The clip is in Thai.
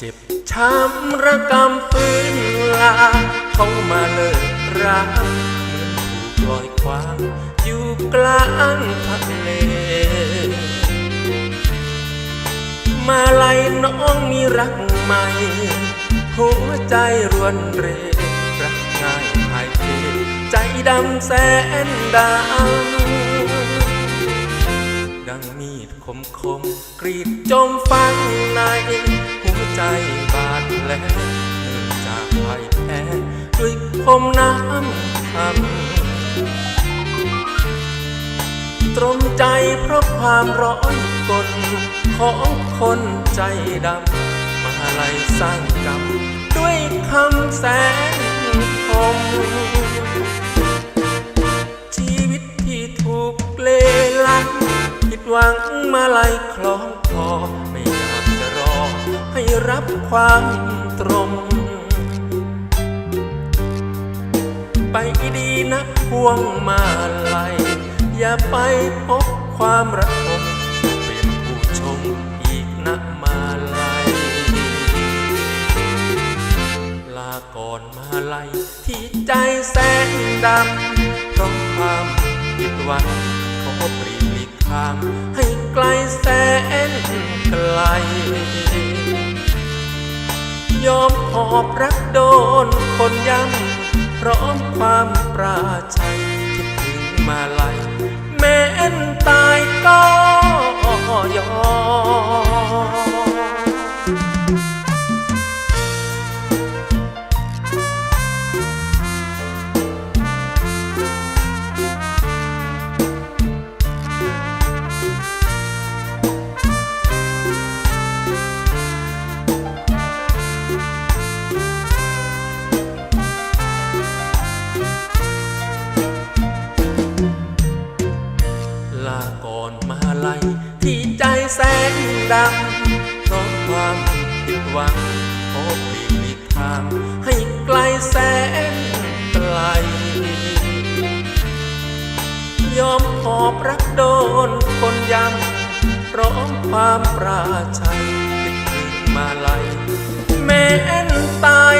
จะเจ็บช้ำระกำฟื้นลาเขามาเลิกรักเหมือนถูกลอยควางอยู่กลางทะเลมาไล่น้องมีรักใหม่ หัวใจรวนเรรักง่ายหายเทใจดำแสนดำดังมีดคมคมกรีดจมฟังใน ใจบาดแผลเนื่องจากพ่ายแพ้ด้วยคมน้ำคำตรมใจเพราะความร้อนกลของคนใจดำมาไล่สร้างกรรมด้วยคำแสนคมชีวิตที่ถูกเลลังผิดหวังมาไล่คล้องคอ รับความตรง ไปดีนะพวงมาลัยอย่าไปพบความระทมเป็นผู้ชมอีกนะมาลัยลาก่อนมาลัยที่ใจแสนดำเพราะความผิดหวังขอปรีหลีทางให้ไกลแสนไกล ยอมหอบรักโดนคนย้ำพร้อมความปราชัยคิดถึงมาล แสงดำเพราะความผิดหวังพบไม่มีทาง ให้ไกลแสนไกล ยอมขอบรักโดนคนยังร้องความปราชัยติดถึมาลัยแม้นตาย